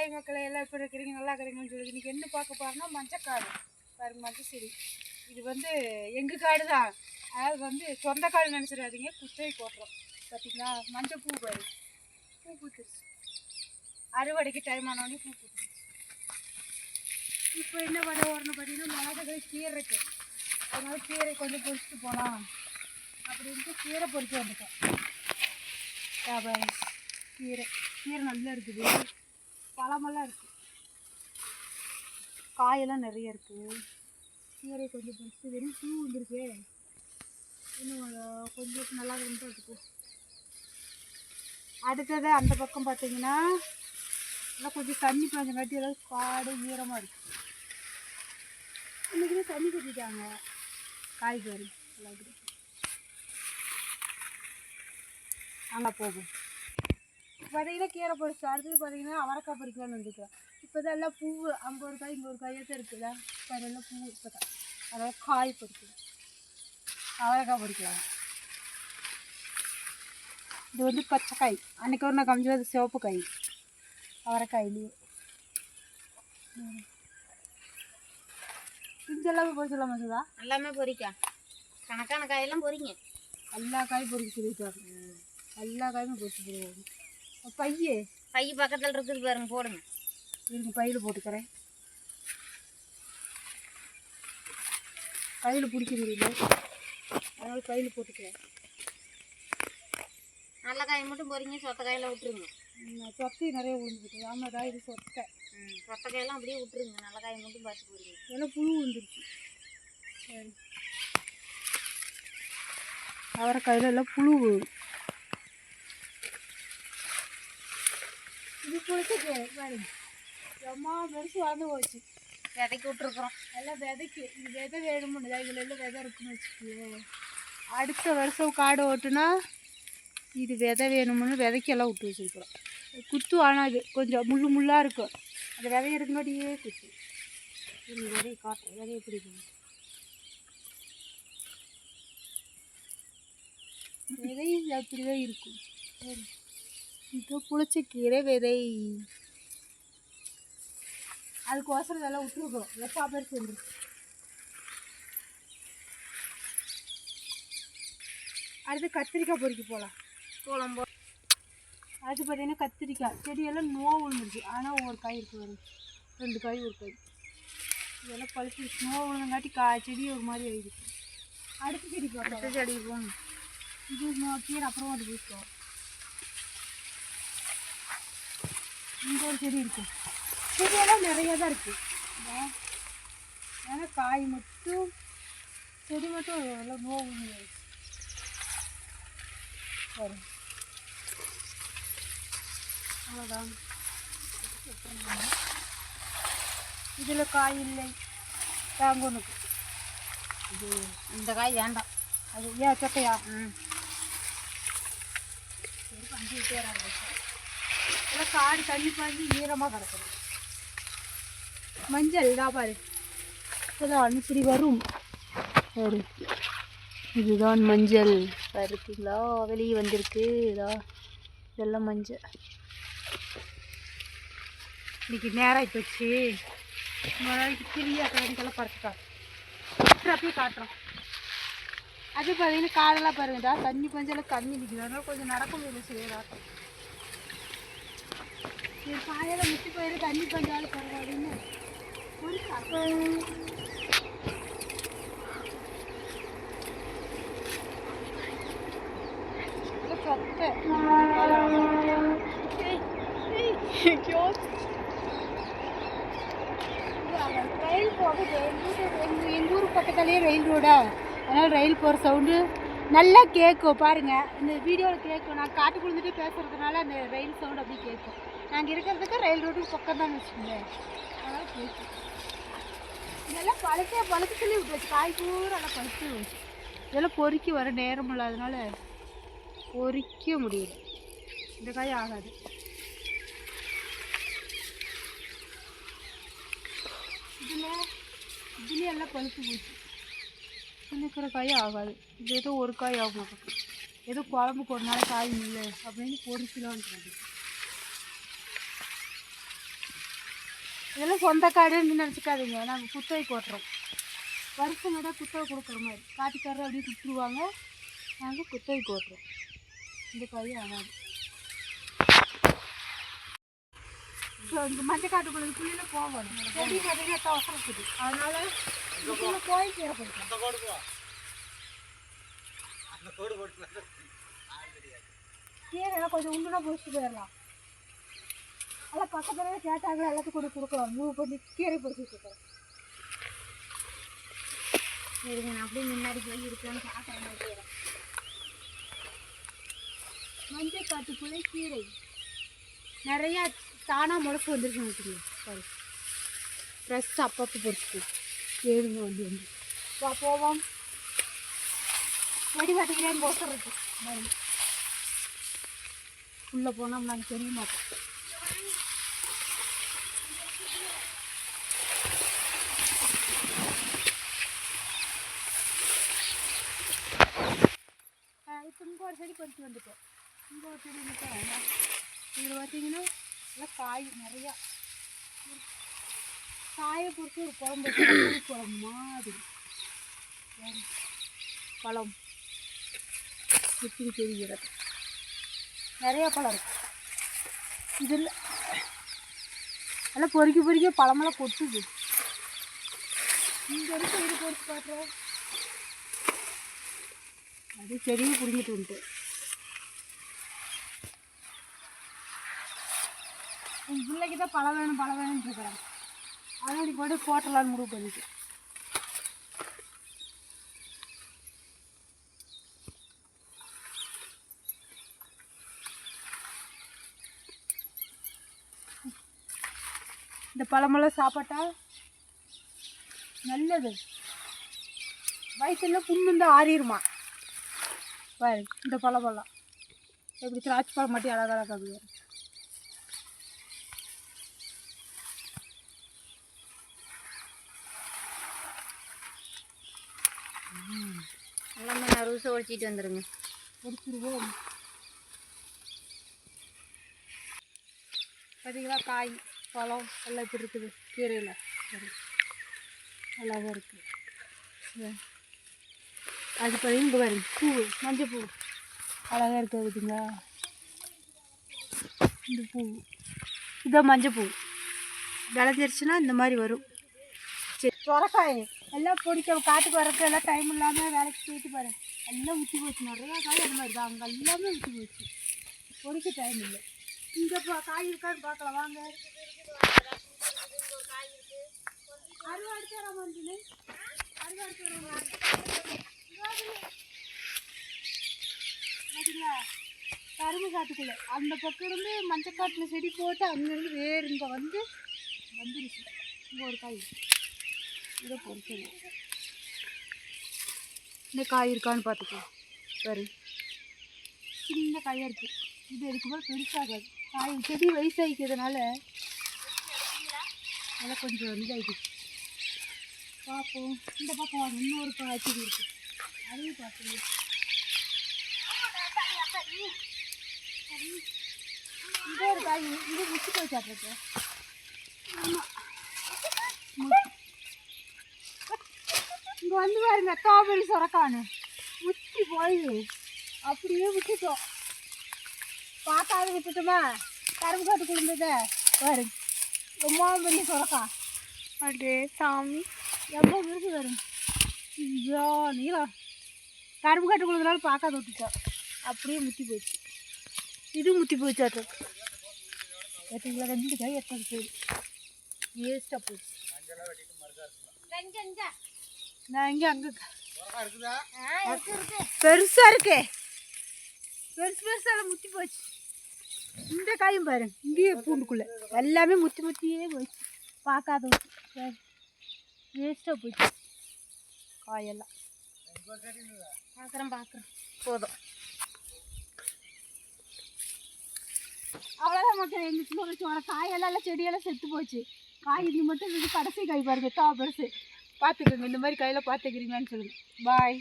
Hi மக்களை எல்லாம் எப்படி இருக்கிறீங்க நல்லா இருக்கிறீங்கன்னு சொல்லி இன்றைக்கி என்ன பார்க்க போறோம்னா மஞ்சக்காடு. பாருங்க மஞ்சள் இது வந்து எங்கள் காடு தான் அதாவது வந்து சொந்த காடு நினச்சிடாதீங்க குத்தகை போடுறோம். பார்த்தீங்களா மஞ்சள் பூ பாரு. பூ பூத்துருச்சு. அறுவடைக்கு டைம் ஆனோடனே பூ பூத்துருச்சு. இப்போ என்ன பண்ண வரணும் பார்த்தீங்கன்னா மிளகாய் கீரை அதனால் கீரை கொஞ்சம் பொறிச்சிட்டு போகலாம் அப்படின்ட்டு கீரை பொறிச்சு வந்துட்டேன் கீரை. கீரை நல்லா இருக்குது. பழமெல்லாம் இருக்குது காயெல்லாம் நிறைய இருக்குது கீரை கொஞ்சம் பொறிச்சு வெறும் பூ வந்துருக்கு. இன்னும் கொஞ்சம் நல்லா இருந்தால் இருக்கு. அடுத்தது அந்த பக்கம் பார்த்தீங்கன்னா நல்லா கொஞ்சம் தண்ணி பாஞ்சங்காட்டி எல்லாம் காடு ஈரமாக இருக்குது இன்றைக்கி தண்ணி கட்டிட்டாங்க. காய்கறி எல்லாத்துக்கும் அங்கே போகும் பார்த்தீங்கன்னா கீரை பொறிச்சு அடுத்தது பார்த்தீங்கன்னா அவரைக்காய் பறிக்கலாம்னு வந்துருக்கேன் இப்போ தான் எல்லாம் பூ ஒரு காய் இங்கே ஒரு காயாக தான் இருக்குதா இப்போ அதெல்லாம் பூ இப்போ தான் அதாவது காய் பறிக்கலாம் அவரைக்காய் பறிக்கலாம் இது வந்து பச்சை காய் அன்றைக்கி ஒரு நான் அது சிவப்பு காய். அவரைக்காயிலேயே இஞ்செல்லாம் பொறிச்சலாமா சுதா? எல்லாமே பொரிக்கா. கணக்கான காயெல்லாம் பொரிங்க எல்லா காயும் பொறிக்க சொல்லிட்டாங்க எல்லா காயுமே பொறிச்சு போடுவாங்க பையே. பை பக்கத்தில் இருக்குது பாருங்க போடுங்க. இருங்க பையில் போட்டுக்கிறேன். கையில் பிடிக்க முடியல அதனால கையில் போட்டுக்கிறேன். நல்ல காய் மட்டும் பொரிங்க சொத்த காயெல்லாம் விட்டுருங்க. சொத்தி நிறைய விழுந்துருக்கு. ஆமாடா இது சொத்தை. சொத்த காயெல்லாம் அப்படியே விட்டுருங்க நல்ல காய் மட்டும் பார்த்து பொரிங்க எல்லாம் புழு வந்துருச்சு சரி. அவரைக்காயில எல்லாம் புழு. இது பிடிச்சது பாருங்க. எம்மா பெருசு வளர்ந்து போச்சு. விதைக்கு விட்டுருக்குறோம். எல்லாம் விதைக்கு. இது விதை வேணும்னு இதில் எல்லாம் விதை இருக்குன்னு வச்சுக்கோங்க அடுத்த வருஷம் காடு ஓட்டுனா இது விதை வேணும்னு விதைக்கெல்லாம் விட்டு வச்சுருக்குறோம். குத்து ஆனால் இது கொஞ்சம் முள்ளு முள்ளாக இருக்கும். அந்த விதை இருக்குங்காட்டியே குத்து. இந்த விதையை காட்டுறேன். விதையை பிடிக்கணும் விதையும் அப்படி தான் இருக்கும். சரி. இது புளிச்ச கீரை விதை அதுக்கோசரம் இதெல்லாம் விட்டுருக்குறோம் எப்போ பேர் சேர்ந்துருக்கு அடுத்து கத்திரிக்காய் பொறிக்க போகலாம் குழம்பு. அடுத்து பார்த்தீங்கன்னா கத்திரிக்காய். செடியெல்லாம் நோவு விழுந்துருச்சு. ஆனால் ஒவ்வொரு காய் இருக்கு வரும் ரெண்டு காய் ஒரு காய். இதெல்லாம் பழுத்து நோவு விழுந்தங்காட்டி கா செடி ஒரு மாதிரி ஆயிடுச்சு. அடுத்த செடி அடுத்த செடி போகணும். இது கீரை அப்புறம் அது போயிட்டோம் இங்கே ஒரு செடி இருக்கு. செடியெல்லாம் நிறைய தான் இருக்கு. ஏன்னா காய் மட்டும் செடி மட்டும் எல்லாம் நோவு விழுந்துருச்சு அவ்வளோதான் இதில் காய் இல்லை. தாங்கனுக்கு இது இந்த காய் வேண்டாம். அது ஏன் சொட்டையா ம். அஞ்சு பேராக இல்லை காடு தண்ணி பாஞ்சு ஈரமாக கிடக்குது மஞ்சள் தான் பாரு. இப்போதான் இப்படி வரும். இதுதான் மஞ்சள். இருக்குங்களா வெளியே வந்திருக்கு. இதா இதெல்லாம் மஞ்சள். இன்னைக்கு நேரம் ஆயிப்போச்சு இன்னொரு நாளைக்கு கிளியா கரண்டிக்கெல்லாம் அப்படியே காட்டுறோம். அது பார்த்தீங்கன்னா காடெல்லாம் பாருங்கடா தண்ணி பஞ்செல்லாம் கம்மி நிற்குது அதனால கொஞ்சம் நடக்க முடியல செய்யறாட்டம் சரி காயெல்லாம் முட்டி போயிரு தண்ணி பஞ்சாலும் பரவாயில்லன்னு ஒரு சொத்தை ரயில் போகுது. எங்கள் எங்கள் ஊர் பக்கத்துலேயே ரயில் ரோடா அதனால் ரயில் போகிற சவுண்டு நல்லா கேட்கும் பாருங்கள் இந்த வீடியோவில் கேட்கும் நான் காட்டுக்குழுந்துட்டு பேசுகிறதுனால அந்த ரயில் சவுண்டு அப்படியே கேட்கும் நாங்கள் இருக்கிறதுக்கு ரயில் ரோட்டுக்கு பக்கம் தான் வச்சுக்கோங்க அதனால் கேட்கும் இதெல்லாம் பழுக்க பழுக்க சொல்லி விட்டுருச்சு. காய் பூரா எல்லாம் பழுத்து இதெல்லாம் பொறுக்கி வர நேரம் இல்லாதனால பொறிக்க முடியல. இந்த காய் ஆகாது. இதில் இதுலேயும் எல்லாம் பழுத்து போச்சு. இருக்கிற காய் ஆகாது. இது ஏதோ ஒரு காய் ஆகும் ஏதோ குழம்புக்கு ஒரு நாள் காய் இல்லை அப்படின்னு பொறிக்கலான்ட்டு இதெல்லாம் சொந்த காடுன்னு நினச்சிக்காதீங்க நாங்கள் குத்தகை போட்டுறோம் வருஷம் விட குத்தகை கொடுக்குற மாதிரி. காட்டுக்காரர் அப்படியே கொடுத்துருவாங்க நாங்கள் குத்தகை போட்டுறோம் இந்த காய் ஆகாது ஸோ இந்த மஞ்சள் காட்டுக்குள்ள இதுக்குள்ளே போகணும். எப்படி பார்த்தீங்கன்னா இருக்குது. அதனால இதுக்குள்ளே போய் தேவைப்படுத்தும் கீரை கொஞ்சம் உண்டுனா பிடிச்சிட்டு போயிடலாம் அதெல்லாம் பக்கத்துல கேட்டாங்க எல்லாத்துக்கும் கொண்டு கொடுக்கலாம். மூவ் பண்ணி கீரை பறிச்சுட்டு இருக்கேன் சரிங்க நான் அப்படியே முன்னாடி போய் இருக்கேன்னு பார்க்குறேன் மஞ்சள் காட்டுக்குள்ளே கீரை. நிறையா தானாக முளைப்பு வந்துருக்கு வச்சுக்கோங்க. சாரி. ஃப்ரெஷ் அப்பப்போ பொறுத்து ஏழுங்க வந்து வந்து. வா போவோம். வெடி வாட்டிக்கிறேன் போட்டுறது? உள்ளே போனால் நாங்கள் தெரிய மாட்டோம் இங்கே ஒரு செடி பறித்து வந்துட்டோம். இங்கே ஒரு செடி மட்டும் இதில் பார்த்தீங்கன்னா எல்லாம் காய் நிறையா. காயை பொறுத்து ஒரு குழம்பு குழம்பு மாதிரி. பழம். எப்படி தெரிகிறது நிறையா பழம் இருக்கு. இதில் எல்லாம் பொறுக்கி பொறுக்கி பழமெல்லாம் கொட்டுது. இங்கே இருக்கு இது பொறுத்து பார்க்குறோம். அது செடியும் பிடிங்கிட்டு வந்துட்டு. என் பிள்ளைக்கு தான் பழம் வேணும் பழம் வேணும்னு இருக்கிறேன் அதனால இப்படி போட்டு போட்டலான்னு முடிவு பண்ணிட்டு. இந்த பழமெல்லாம் சாப்பிட்டா நல்லது. வயிற்றுல புண்ணு இருந்தால் ஆறிடுமா பாரு இந்த பழமெல்லாம் எப்படி திராட்சை பழம் மட்டும் அழகழகாக இருக்குது எல்லாமே நான் ரூசை ஒழிச்சிட்டு வந்துடுங்க முடிச்சிருவோம் பார்த்தீங்களா காய் பழம் எல்லாம் இருக்குது கீரையில். நல்லாதான் இருக்குது. அது பார்த்தீங்கன்னா இங்கே பாருங்க பூ மஞ்சள் பூ. அழகாக இருக்குது இருக்குதுங்களா இந்த பூ. இதான் மஞ்சள் பூ. விளைஞ்சிருச்சுன்னா இந்த மாதிரி வரும். சரி சொரக்காய். எல்லாம் பிடிக்க காட்டுக்கு வரக்கு எல்லாம் டைம் இல்லாமல் வேலைக்கு போயிட்டு பாரு எல்லாம் ஊற்றி போச்சு. நிறையா காய் அந்த மாதிரி தான். அங்கே எல்லாமே ஊற்றி போச்சு. பொடிக்க டைம் இல்லை. இங்கே காய் இருக்கான்னு பார்க்கலாம். வாங்க. கரும்பு அந்த பக்கம் இருந்து மஞ்சள் காட்டில் செடி போட்டு அங்கேருந்து வேறு இங்கே வந்து வந்துருச்சு. இங்கே ஒரு காய். இதை பொறுக்கணும் இந்த காய் இருக்கான்னு பார்த்துக்கோ. சரி சின்ன காயாக இருக்குது இது இதுக்கு மேலே பெருசாகாது காய் செடி வயசாகிக்கிறதுனால அதெல்லாம் கொஞ்சம் இதாகிடுச்சு பார்ப்போம். இந்த பக்கம் இன்னொரு காய் இருக்குது அதையும் பார்த்துங்க இந்த ஒரு காய் இது முச்சு போய் சாப்பிட்றது ஆமாம் இங்கே வந்து பாருங்க ஸ்ட்ராபெரி சுரக்கானு முச்சி போயுது அப்படியே விட்டுட்டோம் பார்க்காத விட்டுட்டோமா கரும்பு காட்டு குடும்பத்தை பாரு ரொம்ப பண்ணி சுரக்கா அப்படியே சாமி எவ்வளோ விருது வரும் ஐயோ நீளம் கரும்பு காட்டு கொடுத்தனால பார்க்காத விட்டுட்டோம் அப்படியே முத்தி போச்சு. இது முத்தி போச்சாட்டம். அது பார்த்தீங்களா ரெண்டு காய் எத்தனை பேர் வேஸ்ட்டாக போச்சு. நான் இங்கே அங்கே பெருசா இருக்கு. பெருசு பெருசால முத்தி போச்சு. இந்த காயும் பாரு இங்கேயே பூண்டுக்குள்ள. எல்லாமே முத்தி முத்தியே போச்சு. பார்க்காத வேஸ்டா போச்சு. காயெல்லாம். பார்க்குறேன் பார்க்குறேன் போதும். அவ்வளோதான் மக்கள் எங்கள் சின்ன சோள காயெல்லாம் எல்லாம் செடியெல்லாம் செத்து போச்சு. காய் இது மட்டும் இது கடைசி காய் பாருங்க தா பெருசு பார்த்துக்கோங்க இந்த மாதிரி கையில் பார்த்துக்கிறீங்கன்னு சொல்லுங்கள் பாய்